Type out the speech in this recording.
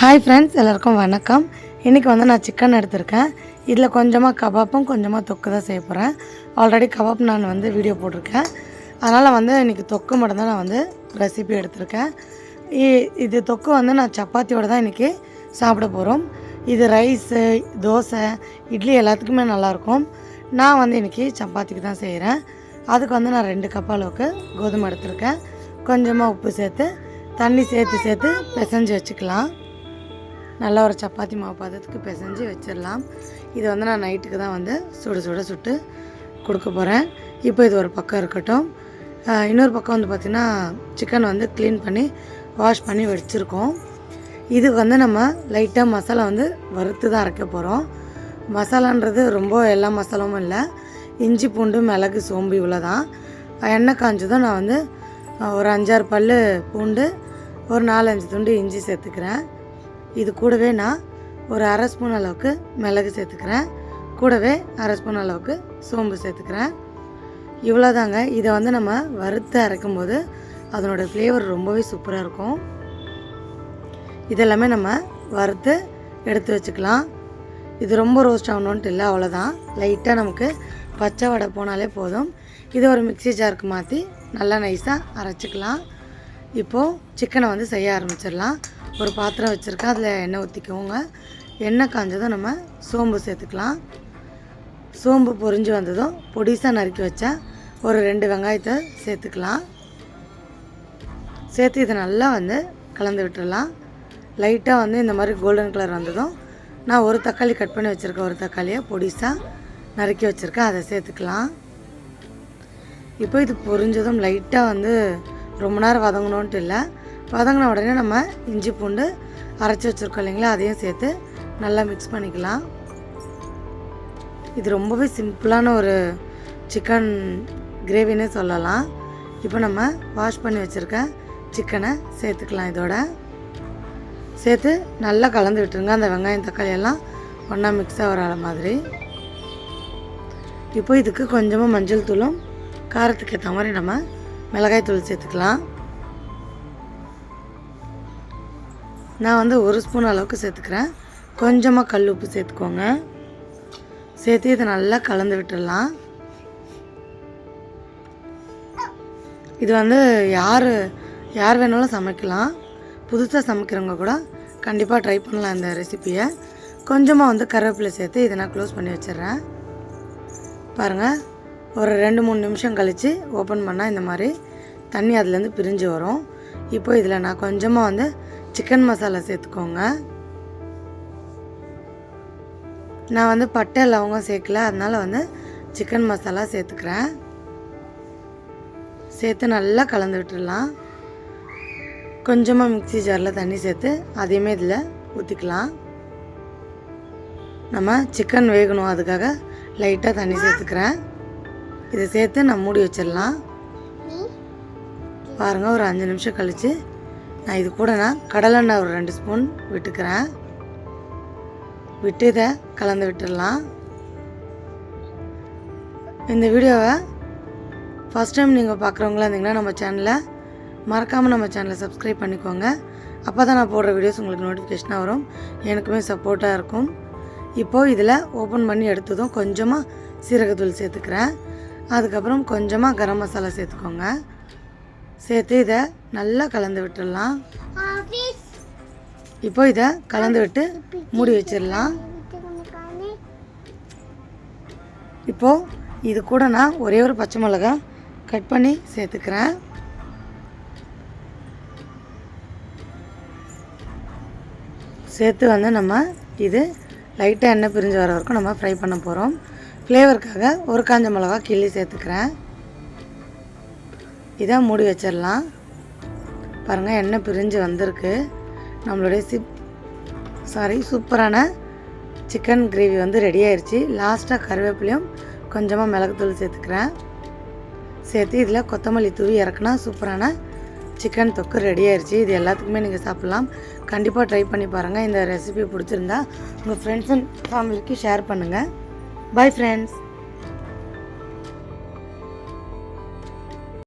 Hi friends எல்லாருக்கும் வணக்கம். இன்றைக்கி வந்து நான் சிக்கன் எடுத்திருக்கேன். இதில் கொஞ்சமாக கபாப்பும் கொஞ்சமாக தொக்கு தான் செய்ய போகிறேன் ஆல்ரெடி கபாப் நான் வந்து வீடியோ போட்டிருக்கேன். அதனால் வந்து இன்றைக்கி தொக்கு மட்டும்தான் நான் வந்து ரெசிபி எடுத்திருக்கேன். இ- இது தொக்கு வந்து நான் சப்பாத்தியோடு தான் இன்றைக்கி சாப்பிட போகிறோம் இது ரைஸு தோசை இட்லி எல்லாத்துக்குமே நல்லாயிருக்கும். நான் வந்து இன்றைக்கி சப்பாத்திக்கு தான் செய்கிறேன் அதுக்கு வந்து நான் ரெண்டு கப் அளவுக்கு கோதுமை எடுத்திருக்கேன். கொஞ்சமாக உப்பு சேர்த்து தண்ணி சேர்த்து சேர்த்து பிசைஞ்சு வச்சுக்கலாம். நல்ல ஒரு சப்பாத்தி மாவு பாதத்துக்கு பிசைஞ்சு வச்சிடலாம். இது வந்து நான் நைட்டுக்கு தான் வந்து சுட சுட சுட்டு கொடுக்க போகிறேன் இப்போ இது ஒரு பக்கம் இருக்கட்டும். இன்னொரு பக்கம் வந்து பார்த்திங்கன்னா சிக்கன் வந்து க்ளீன் பண்ணி வாஷ் பண்ணி வச்சுருக்கோம். இதுக்கு வந்து நம்ம லைட்டாக மசாலா வந்து வறுத்து தான் அரைக்க போகிறோம் மசாலான்றது ரொம்ப எல்லா மசாலாவும் இல்லை. இஞ்சி பூண்டு மிளகு சோம்பு இவ்வளோ தான் எண்ணெய் காஞ்சதும் நான் வந்து ஒரு அஞ்சாறு பல் பூண்டு ஒரு நாலஞ்சு துண்டு இஞ்சி சேர்த்துக்கிறேன். இது கூடவே நான் ஒரு அரை ஸ்பூன் அளவுக்கு மிளகு சேர்த்துக்கிறேன். கூடவே அரை ஸ்பூன் அளவுக்கு சோம்பு சேர்த்துக்கிறேன். இவ்வளோதாங்க இதை வந்து நம்ம வறுத்து அரைக்கும் போது அதனோட ஃப்ளேவர் ரொம்பவே சூப்பராக இருக்கும். இதெல்லாமே நம்ம வறுத்து எடுத்து வச்சுக்கலாம். இது ரொம்ப ரோஸ்ட் ஆகணுன்ட்டு இல்லை அவ்வளோதான் லைட்டாக நமக்கு பச்சை வடை போனாலே போதும். இது ஒரு மிக்ஸி ஜாருக்கு மாற்றி நல்லா நைஸாக அரைச்சிக்கலாம். இப்போது சிக்கனை வந்து செய்ய ஆரம்பிச்சிடலாம். ஒரு பாத்திரம் வச்சுருக்கேன். அதில் எண்ணெய் ஊற்றிக்கோங்க எண்ணெய் காஞ்சதும் நம்ம சோம்பு சேர்த்துக்கலாம். சோம்பு பொரிஞ்சு வந்ததும் பொடிசாக நறுக்கி வச்சா ஒரு ரெண்டு வெங்காயத்தை சேர்த்துக்கலாம். சேர்த்து இதை நல்லா வந்து கலந்து விட்டுடலாம் லைட்டாக வந்து இந்த மாதிரி கோல்டன் கலர் வந்ததும் நான் ஒரு தக்காளி கட் பண்ணி வச்சுருக்கேன் ஒரு தக்காளியை பொடிசாக நறுக்கி வச்சுருக்கேன். அதை சேர்த்துக்கலாம். இப்போ இது பொரிஞ்சதும் லைட்டாக வந்து ரொம்ப நேரம் வதங்கணுன்ட்டு இல்லை. வதங்கின உடனே நம்ம இஞ்சி பூண்டு அரைச்சி வச்சுருக்கோம் இல்லைங்களா? அதையும் சேர்த்து நல்லா மிக்ஸ் பண்ணிக்கலாம். இது ரொம்பவே சிம்பிளான ஒரு சிக்கன் கிரேவினே சொல்லலாம். இப்போ நம்ம வாஷ் பண்ணி வச்சுருக்க சிக்கனை சேர்த்துக்கலாம் இதோட. சேர்த்து நல்லா கலந்து விட்டுருங்க. அந்த வெங்காயம் தக்காளி எல்லாம் ஒன்றா மிக்ஸ் ஆகிற மாதிரி. இப்போ இதுக்கு கொஞ்சமாக மஞ்சள் தூளும் காரத்துக்கு ஏற்ற மாதிரி நம்ம மிளகாய் தூள் சேர்த்துக்கலாம். நான் வந்து ஒரு ஸ்பூன் அளவுக்கு சேர்த்துக்கிறேன். கொஞ்சமாக கல் உப்பு சேர்த்துக்கோங்க. சேர்த்து இதை நல்லா கலந்து விட்டுடலாம். இது வந்து யார் யார் வேணாலும் சமைக்கலாம். புதுசாக சமைக்கிறவங்க கூட கண்டிப்பாக ட்ரை பண்ணலாம் இந்த ரெசிப்பியை கொஞ்சமாக வந்து கருவேப்பிலை சேர்த்து இதை நான் க்ளோஸ் பண்ணி வச்சிடுறேன். பாருங்கள் ஒரு ரெண்டு மூணு நிமிஷம் கழித்து ஓப்பன் பண்ணால் இந்த மாதிரி தண்ணி அதுலேருந்து பிரிஞ்சு வரும். இப்போ இதில் நான் கொஞ்சமாக வந்து சிக்கன் மசாலா சேர்த்துக்கோங்க. நான் வந்து பட்டை லவங்கம் சேர்க்கல அதனால் வந்து சிக்கன் மசாலா சேர்த்துக்கிறேன். சேர்த்து நல்லா கலந்து விட்டுடலாம். கொஞ்சமாக மிக்ஸி ஜாரில் தண்ணி சேர்த்து அதையுமே இதில் ஊற்றிக்கலாம் நம்ம சிக்கன் வேகணும் அதுக்காக லைட்டாக தண்ணி சேர்த்துக்கிறேன். இதை சேர்த்து நான் மூடி வச்சிடலாம். பாருங்கள் ஒரு அஞ்சு நிமிஷம் கழித்து நான் இது கூட நான் கடலெண்ணெய் ஒரு ரெண்டு ஸ்பூன் விட்டுக்கிறேன். விட்டு இதை கலந்து விட்டுடலாம். இந்த வீடியோவை ஃபஸ்ட் டைம் நீங்கள் பார்க்குறவங்களா இருந்தீங்கன்னா நம்ம சேனலை மறக்காமல் நம்ம சேனலை சப்ஸ்கிரைப் பண்ணிக்கோங்க. அப்போ தான் நான் போடுற வீடியோஸ் உங்களுக்கு நோட்டிஃபிகேஷனாக வரும். எனக்குமே சப்போர்ட்டாக இருக்கும். இப்போது இதில் ஓப்பன் பண்ணி எடுத்ததும் கொஞ்சமாக சீரகத்தூள் சேர்த்துக்கிறேன். அதுக்கப்புறம் கொஞ்சமாக கரம் மசாலா சேர்த்துக்கோங்க. சேர்த்து இதை நல்லா கலந்து விட்டுடலாம். இப்போ இதை கலந்து விட்டு மூடி வச்சிடலாம். இப்போது இது கூட நான் ஒரே ஒரு பச்சை மிளகா கட் பண்ணி சேர்த்துக்கிறேன். சேர்த்து வந்து நம்ம இது லைட்டாக எண்ணெய் பிரிஞ்சு வர வரைக்கும் நம்ம ஃப்ரை பண்ண போகிறோம் ஃப்ளேவருக்காக ஒரு காஞ்ச மிளகா கிள்ளி சேர்த்துக்கிறேன். இதை மூடி வச்சிடலாம். பாருங்கள் எண்ணெய் பிரிஞ்சு வந்திருக்கு. நம்மளுடைய சிப் சாரி சூப்பரான சிக்கன் கிரேவி வந்து ரெடி ஆயிடுச்சு லாஸ்ட்டாக கருவேப்பிலையும் கொஞ்சமாக மிளகுத்தூள் சேர்த்துக்கிறேன். சேர்த்து இதில் கொத்தமல்லி தூவி இறக்குனா சூப்பரான சிக்கன் தொக்கு ரெடி ஆயிடுச்சு இது எல்லாத்துக்குமே நீங்கள் சாப்பிட்லாம். கண்டிப்பாக ட்ரை பண்ணி பாருங்கள் இந்த ரெசிபி பிடிச்சிருந்தா உங்கள் ஃப்ரெண்ட்ஸ் அண்ட் ஃபேமிலிக்கு ஷேர் பண்ணுங்கள் பை ஃப்ரெண்ட்ஸ்